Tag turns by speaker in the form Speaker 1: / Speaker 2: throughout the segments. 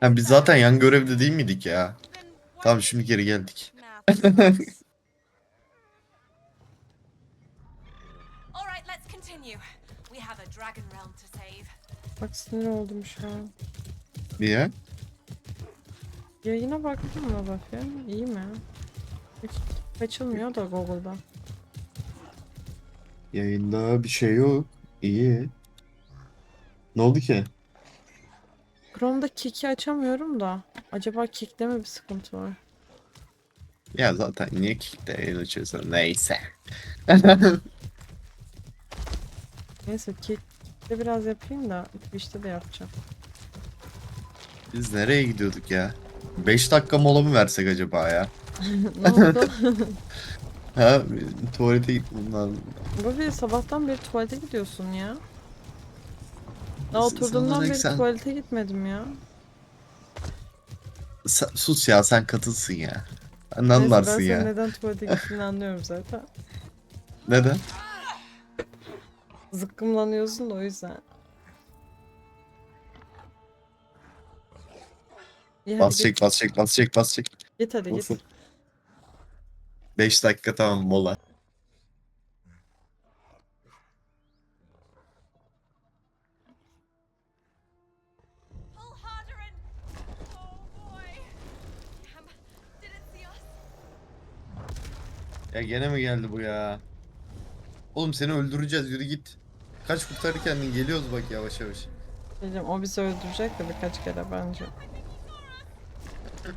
Speaker 1: Ha, biz zaten yan görevde değil miydik ya? Tamam şimdi geri geldik.
Speaker 2: Alright, let's continue. We have a dragon realm to save.
Speaker 3: Bak sinir oldum şu an.
Speaker 1: Niye?
Speaker 3: Yayına baktın mı bakayım? İyi mi? Hiç açılmıyor da Google'da.
Speaker 1: Yayında bir şey yok. İyi. Ne oldu ki?
Speaker 3: Chrome'da Kik'i açamıyorum da. Acaba Kik'te mi bir sıkıntı var?
Speaker 1: Ya zaten niye kickte yayın açıyorsun? Neyse.
Speaker 3: Neyse Kik'te biraz yapayım da Twitch'te de yapacağım.
Speaker 1: Biz nereye gidiyorduk ya? 5 dakika mola mı versek acaba ya?
Speaker 3: ne oldu?
Speaker 1: Ha tuvalete gitmem lazım.
Speaker 3: Bobby sabahtan beri tuvalete gidiyorsun ya.
Speaker 1: S-
Speaker 3: oturduğumdan beri
Speaker 1: sen-
Speaker 3: tuvalete gitmedim ya.
Speaker 1: Sen- sus ya sen katılsın ya. Ne anlarsın ya?
Speaker 3: neden tuvalete gittiğini anlıyorum zaten.
Speaker 1: Neden?
Speaker 3: Zıkkımlanıyorsun da o yüzden. Hadi
Speaker 1: Bas
Speaker 3: git,
Speaker 1: çek bas çek bas çek bas çek.
Speaker 3: git hadi git.
Speaker 1: Olsun. 5 dakika tamam mola. Ya gene mi geldi bu ya? Oğlum seni öldüreceğiz yürü git. Kaç kurtarır kendin geliyoruz bak yavaş yavaş.
Speaker 3: Diyeceğim, o bizi öldürecek de birkaç kere bence.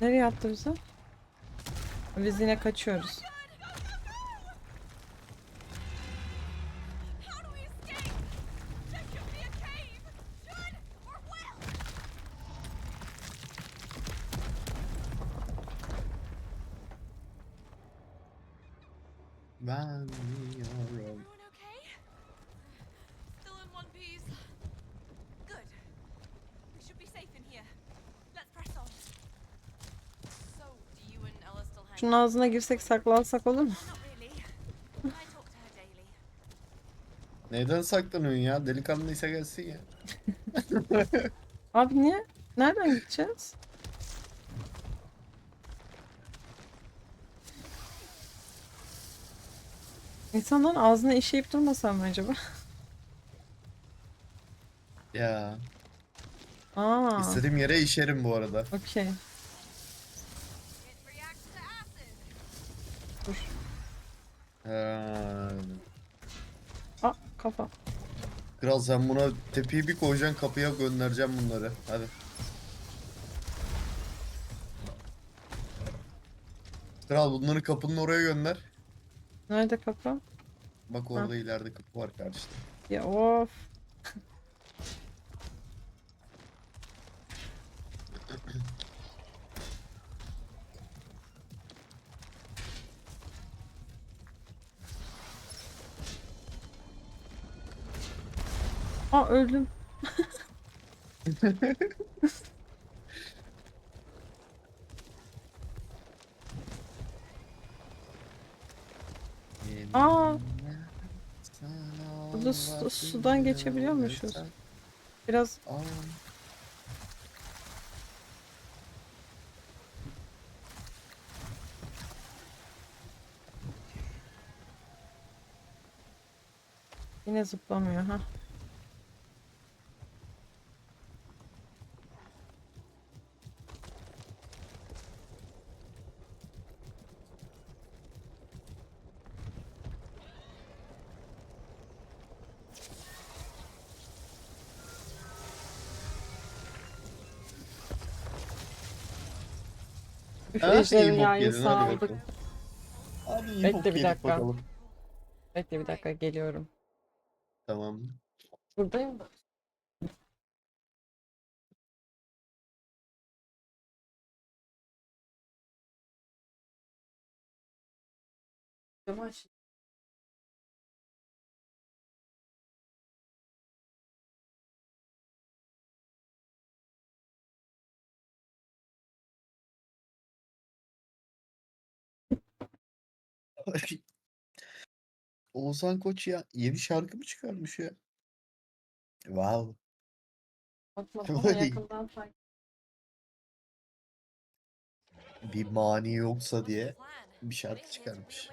Speaker 3: Nereye attı bizi? Biz yine kaçıyoruz. Şunun ağzına girsek saklansak olur mu?
Speaker 1: Neden saklanıyorsun ya? Delikanlıysa gelsin ya.
Speaker 3: Abi niye? Nereden gideceğiz? İnsanların ağzına işeyip durmasam mı acaba?
Speaker 1: Ya.
Speaker 3: Aa,
Speaker 1: istediğim yere işerim bu arada.
Speaker 3: okey.
Speaker 1: Ha.
Speaker 3: Aa, kafa.
Speaker 1: Kral sen buna tepeyi bir koyacaksın kapıya göndereceğim bunları. Hadi. Kral bunları kapının oraya gönder.
Speaker 3: Nerede kafa?
Speaker 1: Bak orada ileride kapı var karşıda.
Speaker 3: Ya of. Aa öldüm. Aa. Burada su- sudan geçebiliyormuşuz. Biraz
Speaker 1: Aa.
Speaker 3: yine zıplamıyor ha.
Speaker 1: Bakalım. Hadi iyi
Speaker 3: Bekle
Speaker 1: bok
Speaker 3: bir
Speaker 1: yedik
Speaker 3: dakika.
Speaker 1: bakalım.
Speaker 3: Bekle bir dakika geliyorum.
Speaker 1: Tamam.
Speaker 3: Buradayım da. Yavaş.
Speaker 1: Oğuzhan Koç ya yeni şarkı mı çıkarmış ya? Wow.
Speaker 3: Bakmadım ama
Speaker 1: Vay.
Speaker 3: yakından fark.
Speaker 1: Bir mani yoksa diye bir şarkı çıkarmış.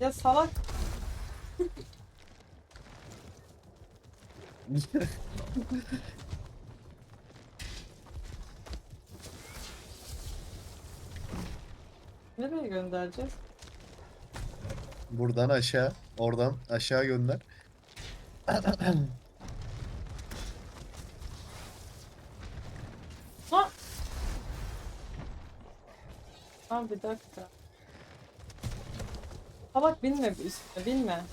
Speaker 3: Ya salak. Nereye göndereceğiz?
Speaker 1: Buradan aşağı, oradan aşağı gönder.
Speaker 3: Ha! Abi bir dakika. Salak binme üstüne binme.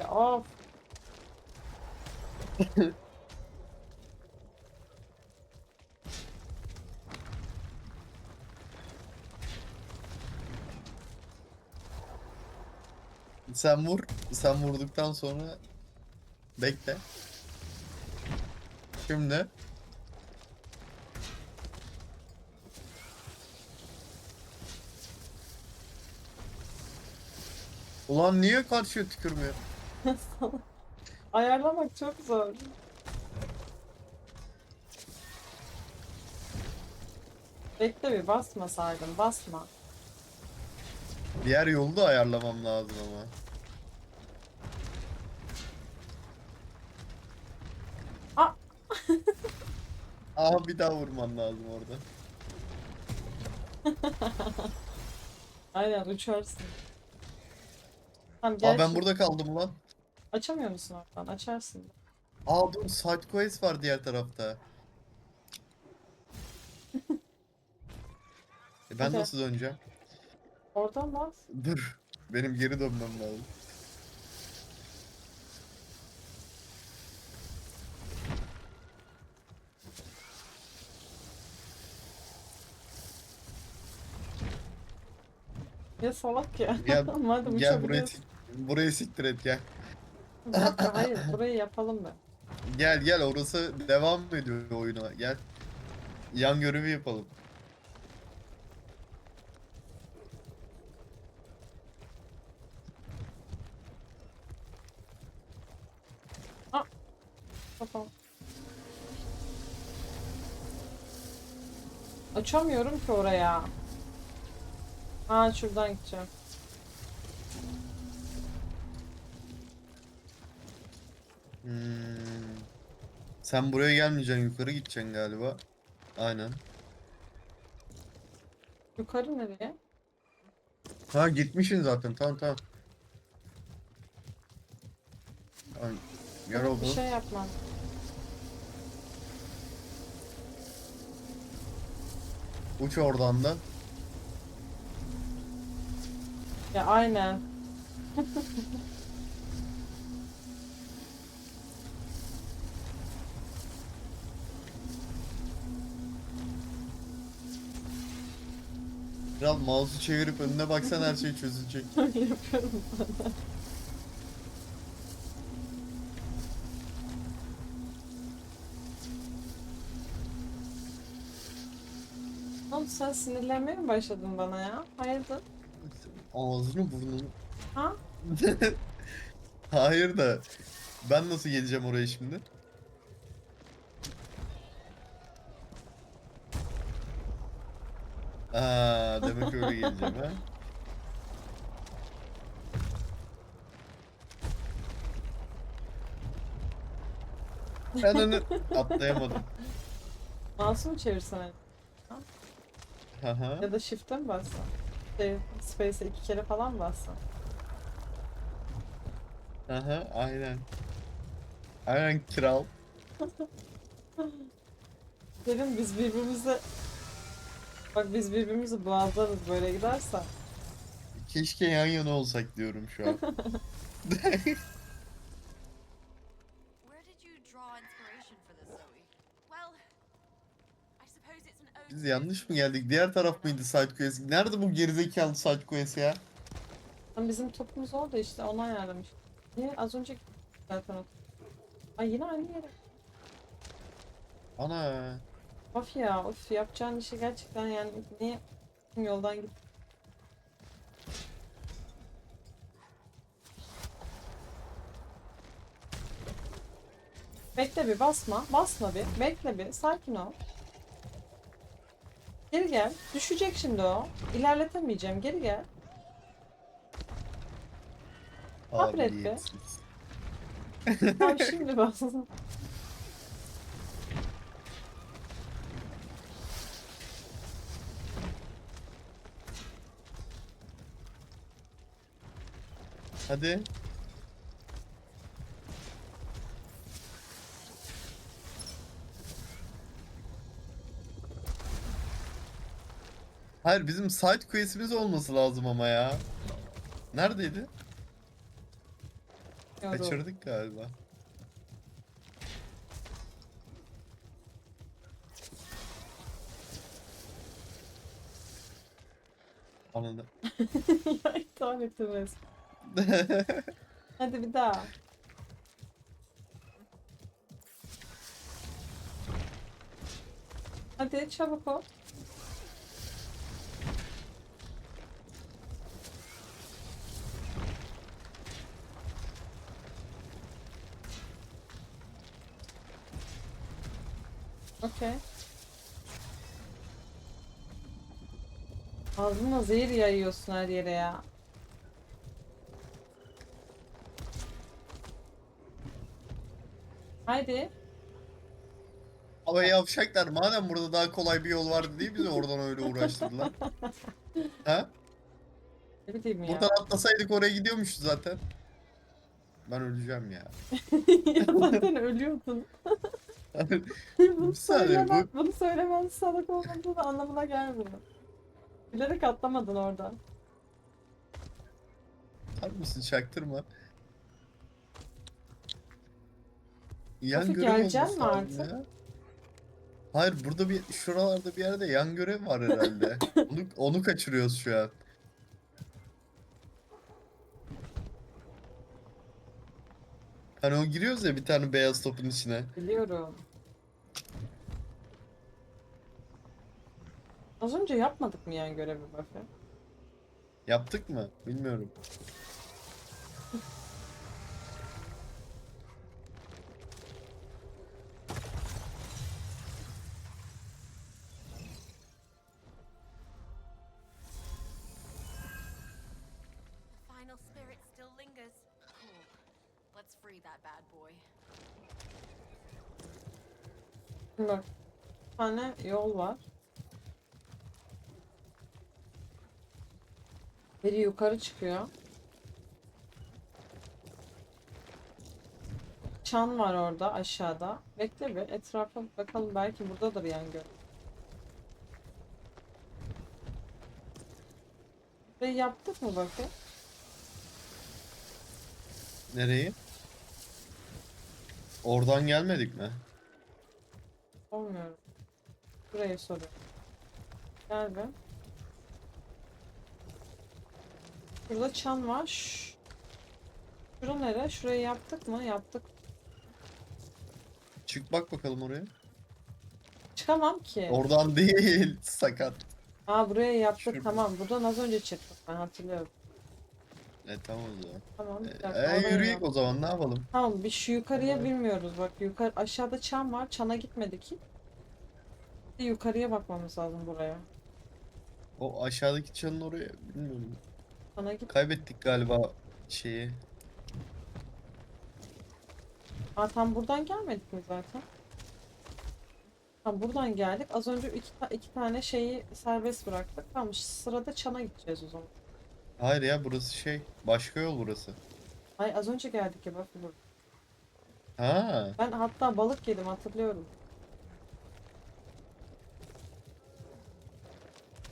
Speaker 3: Ya of.
Speaker 1: Sen vur, sen vurduktan sonra bekle. Şimdi Ulan niye karşıya tükürmüyor?
Speaker 3: Ayarlamak çok zor. Bekle bir basma sardım basma.
Speaker 1: Diğer yolu da ayarlamam lazım ama.
Speaker 3: Aa!
Speaker 1: Aha bir daha vurman lazım orada.
Speaker 3: Aynen uçarsın. Tamam gel
Speaker 1: Aa ben
Speaker 3: şimdi.
Speaker 1: burada kaldım lan.
Speaker 3: Açamıyor musun oradan? Açarsın.
Speaker 1: Aa dur side quest var diğer tarafta. E ben
Speaker 3: Hadi.
Speaker 1: nasıl döneceğim?
Speaker 3: Oradan bas.
Speaker 1: Dur. Benim geri dönmem lazım.
Speaker 3: Ya salak ya.
Speaker 1: Gel,
Speaker 3: Madem
Speaker 1: gel buraya,
Speaker 3: uçabiliyorsun.
Speaker 1: Buraya siktir et gel.
Speaker 3: Hayır burayı yapalım be.
Speaker 1: Gel gel orası devam ediyor oyuna gel. Yan görevi yapalım.
Speaker 3: Açamıyorum ki oraya. Ha şuradan gideceğim.
Speaker 1: Hmm. Sen buraya gelmeyeceksin yukarı gideceksin galiba. Aynen.
Speaker 3: Yukarı nereye?
Speaker 1: Ha gitmişsin zaten tamam tamam. Ay, gel oldu.
Speaker 3: Bir şey yapmam.
Speaker 1: Uç oradan da.
Speaker 3: Ya aynen.
Speaker 1: Kral mouse'u çevirip önüne baksan her şey çözülecek.
Speaker 3: Yapıyorum. Oğlum sen sinirlenmeye mi başladın bana ya? Hayırdır?
Speaker 1: Ağzını burnunu.
Speaker 3: Ha?
Speaker 1: Hayır da ben nasıl geleceğim oraya şimdi? Aa, demek öyle geleceğim ha. Ben onu atlayamadım.
Speaker 3: Mouse'u mu çevirsen?
Speaker 1: Haha.
Speaker 3: Ya da shift'e mi bassan? Şey, space'e iki kere falan mı bassan?
Speaker 1: Aha, aynen. Aynen kral.
Speaker 3: Dedim biz birbirimize... Bak biz birbirimizi boğazlarız böyle gidersen.
Speaker 1: Keşke yan yana olsak diyorum şu an.
Speaker 2: Where did you draw inspiration for this, Zoe? Well, I suppose it's an
Speaker 1: Biz yanlış mı geldik? Diğer taraf mıydı side quest? Nerede bu gerizekalı side quest ya?
Speaker 3: Lan Bizim topumuz orada işte ona ayarlamış. Niye? Az önce zaten o. Ay yine aynı yere.
Speaker 1: Ana.
Speaker 3: Of ya of yapacağın işi gerçekten yani niye yoldan git. Bekle bir basma. Basma bir. Bekle bir. Sakin ol. Geri gel. Düşecek şimdi o. İlerletemeyeceğim. Geri gel. Sabret be. Tamam şimdi bas.
Speaker 1: Hadi. Hayır bizim side quest'imiz olması lazım ama ya. Neredeydi?
Speaker 3: Yorum.
Speaker 1: Kaçırdık galiba. Anladım.
Speaker 3: ya ettim resmen. Hadi bir daha. Hadi çabuk ol. Okey. Ağzına zehir yayıyorsun her yere ya. Haydi.
Speaker 1: Ama yavşaklar madem burada daha kolay bir yol vardı diye bizi oradan öyle uğraştırdılar. ha?
Speaker 3: Ne bileyim ya.
Speaker 1: Buradan atlasaydık oraya gidiyormuşuz zaten. Ben öleceğim ya.
Speaker 3: ya zaten ölüyordun. bunu
Speaker 1: saniye,
Speaker 3: söylemen, bunu söylemen salak olmadığını anlamına gelmiyor. Bilerek atlamadın oradan.
Speaker 1: Var mısın çaktırma. Yan
Speaker 3: Tabii
Speaker 1: görev
Speaker 3: geleceksin
Speaker 1: olması
Speaker 3: mi
Speaker 1: lazım
Speaker 3: artık?
Speaker 1: ya. Hayır burada bir şuralarda bir yerde yan görev var herhalde. onu, onu kaçırıyoruz şu an. Hani o giriyoruz ya bir tane beyaz topun içine.
Speaker 3: Biliyorum. Az önce yapmadık mı yani görevi Buffy?
Speaker 1: Yaptık mı? Bilmiyorum.
Speaker 2: Free that bad boy.
Speaker 3: Bak. Bir tane yol var. Biri yukarı çıkıyor. Çan var orada aşağıda. Bekle bir etrafa bakalım belki buradadır yani gör. Ve yaptık mı bakın?
Speaker 1: Nereyi? Oradan gelmedik mi?
Speaker 3: Olmuyorum. Burayı soruyorum. Gel be. Burada çan var. Şşş. Şura nere? Şurayı yaptık mı? Yaptık.
Speaker 1: Çık bak bakalım oraya.
Speaker 3: Çıkamam ki.
Speaker 1: Oradan değil. Sakat.
Speaker 3: Aa buraya yaptık
Speaker 1: Şurada.
Speaker 3: tamam. Buradan az önce çıktık ben hatırlıyorum.
Speaker 1: E tamam o zaman.
Speaker 3: Tamam bir dakika.
Speaker 1: E,
Speaker 3: oraya
Speaker 1: yürüyek o zaman ne yapalım?
Speaker 3: Tamam bir şu yukarıya bilmiyoruz bak. Yukarı aşağıda çan var. Çana gitmedik ki. Bir yukarıya bakmamız lazım buraya.
Speaker 1: O aşağıdaki çanın oraya bilmiyorum.
Speaker 3: Çana git.
Speaker 1: Kaybettik galiba şeyi.
Speaker 3: Aa tam buradan gelmedik mi zaten? Tamam buradan geldik. Az önce iki, ta- iki tane şeyi serbest bıraktık. Tamam sırada çana gideceğiz o zaman.
Speaker 1: Hayır ya burası şey. Başka yol burası.
Speaker 3: Ay az önce geldik ya bak bu.
Speaker 1: Ha.
Speaker 3: Ben hatta balık yedim hatırlıyorum.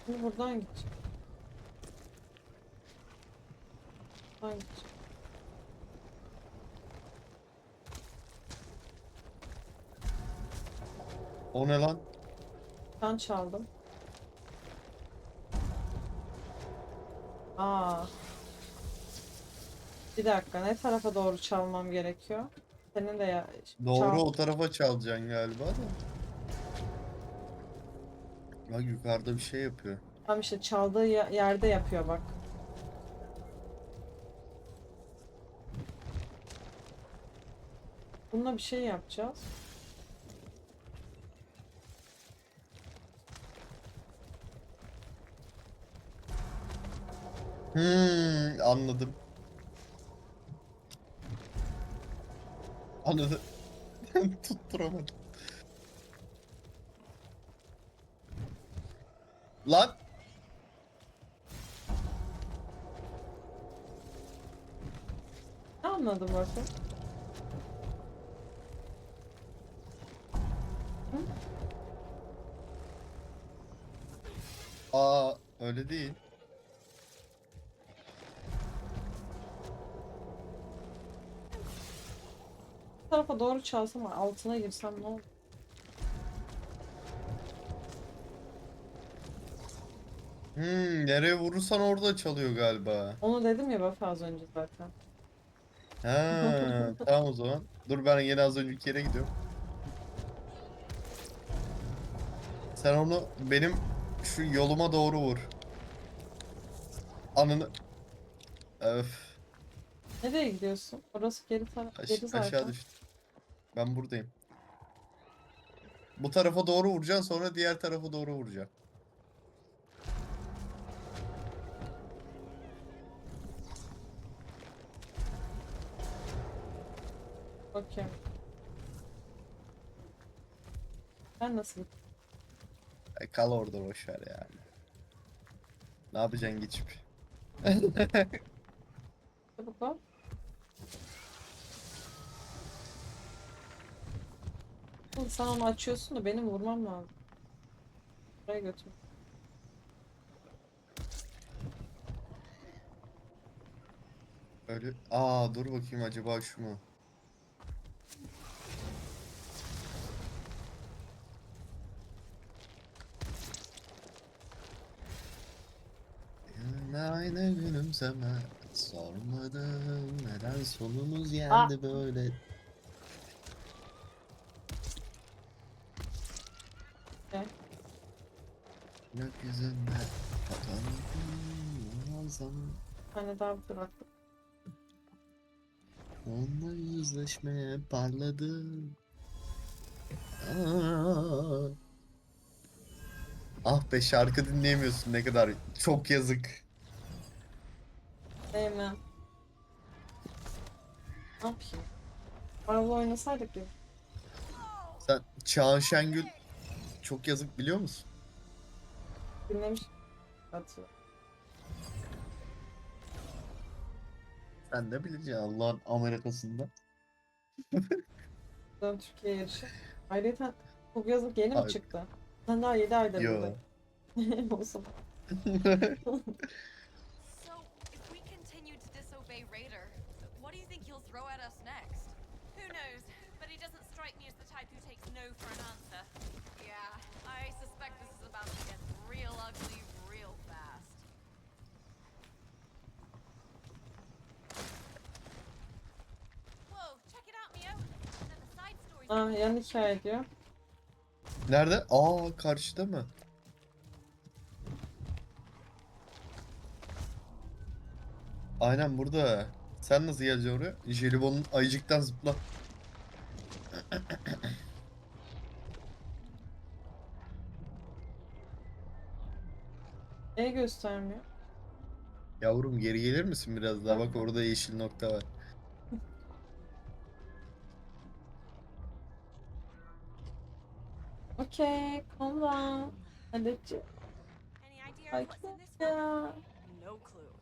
Speaker 3: Şimdi buradan gideceğim. Buradan gideceğim.
Speaker 1: O ne lan?
Speaker 3: Can çaldım. Aa. Bir dakika ne tarafa doğru çalmam gerekiyor? Senin de ya
Speaker 1: Doğru
Speaker 3: çal-
Speaker 1: o tarafa çalacaksın galiba da. Bak yukarıda bir şey yapıyor.
Speaker 3: Tam işte çaldığı ye- yerde yapıyor bak. Bununla bir şey yapacağız.
Speaker 1: Hmm, anladım. Anladım. Tutturamadım. Lan!
Speaker 3: Ne anladım bakın?
Speaker 1: Aa öyle değil.
Speaker 3: Tarafa doğru çalsam altına girsem ne olur?
Speaker 1: Hmm, nereye vurursan orada çalıyor galiba.
Speaker 3: Onu dedim ya bak az önce zaten.
Speaker 1: Ha, tamam o zaman. Dur ben yine az önceki yere gidiyorum. Sen onu benim şu yoluma doğru vur. Anını... Öf.
Speaker 3: Nereye gidiyorsun? Orası geri taraf
Speaker 1: Aş-
Speaker 3: geri zaten.
Speaker 1: aşağı düştüm. Ben buradayım. Bu tarafa doğru vuracaksın sonra diğer tarafa doğru vuracaksın.
Speaker 3: Okey. Ben nasıl
Speaker 1: E, kal orada boşver ya. Ne yapacaksın geçip?
Speaker 3: Çabuk Oğlum Sen onu açıyorsun da benim vurmam lazım. Buraya götür.
Speaker 1: Öyle. Aa dur bakayım acaba şu mu? Aynı gülümseme Sormadım neden sonumuz geldi böyle
Speaker 3: Ne?
Speaker 1: Gökyüzünde Fotoğrafın muazzam
Speaker 3: Bir tane daha bıraktım.
Speaker 1: Onunla yüzleşmeye parladım. Aa. Ah be şarkı dinleyemiyorsun ne kadar çok yazık.
Speaker 3: Değil mi? Ne yapayım? Araba oynasaydık ya.
Speaker 1: Sen Çağan Şengül çok yazık biliyor musun?
Speaker 3: Dinlemiş. Atıyor.
Speaker 1: Sen de bileceksin Allah'ın Amerikasında.
Speaker 3: Dön Türkiye yarışı. Ayrıca bu yazık yeni mi
Speaker 1: Hayır.
Speaker 3: çıktı? Sen daha 7 aydır
Speaker 1: Yo.
Speaker 3: buradayım. Olsun. yan hikaye diyor.
Speaker 1: Nerede? Aa karşıda mı? Aynen burada. Sen nasıl geleceksin oraya? Jelibonun ayıcıktan zıpla.
Speaker 3: E göstermiyor.
Speaker 1: Yavrum geri gelir misin biraz daha? Bak orada yeşil nokta var.
Speaker 3: Okay, come on. I did you.
Speaker 2: Any idea what's in this? No clue.